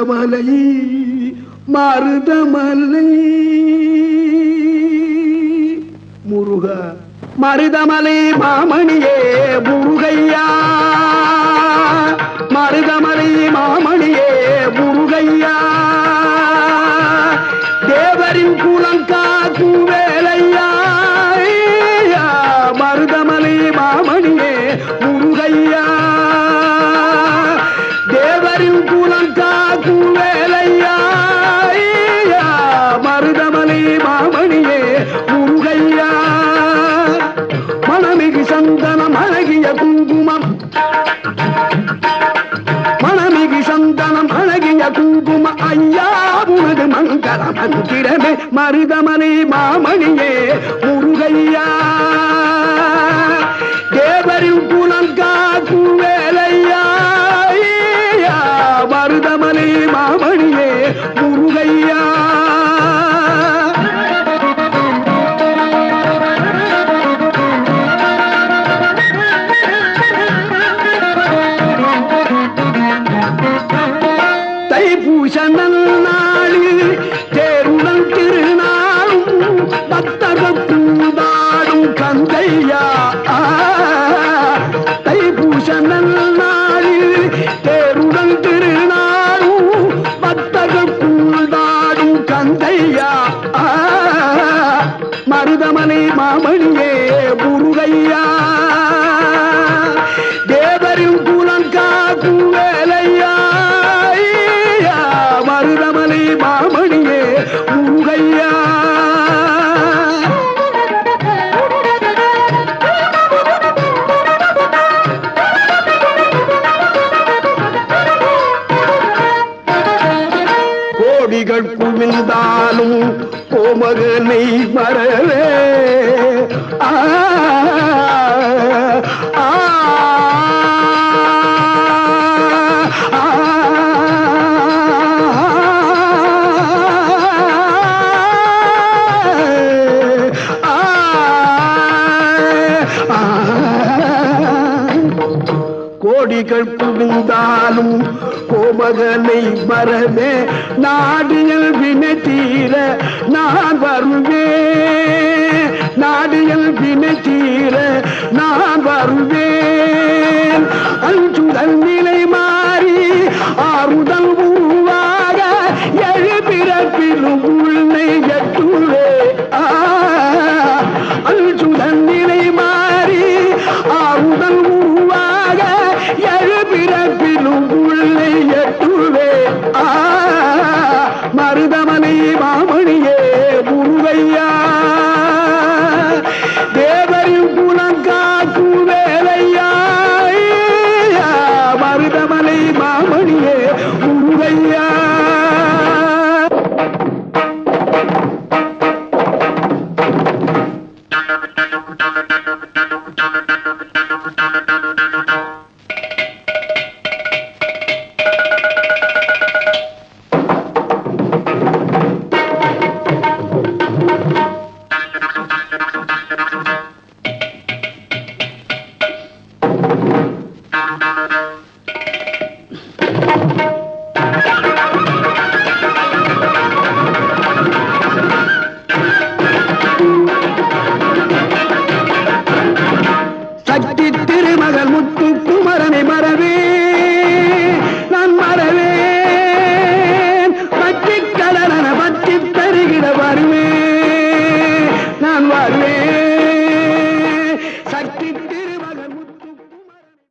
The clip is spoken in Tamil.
மருதமலை மருதமலை. முருக மருதமலை மாமணியே முருகையா. மருதமலை மாமணியே முருகையா. தேவரின் குலங்காக்கும் கூவேலையா. மணமிகு சந்தனம் அழகிய குங்குமம். மனமிகு சந்தனம் அழகிய குங்கும. ஐயா உனது மங்கள மந்திரமே மருதமலை மாமணியே முருகையா. கோடிகள் கோமகனை மறவே கோடிகள் குவிந்தாலும் கோமகனை மறவே நாடியல் வினை தீர நான் வருவேன் நாடியல் வினை தீர நான் வருவேன். அஞ்சு நிலை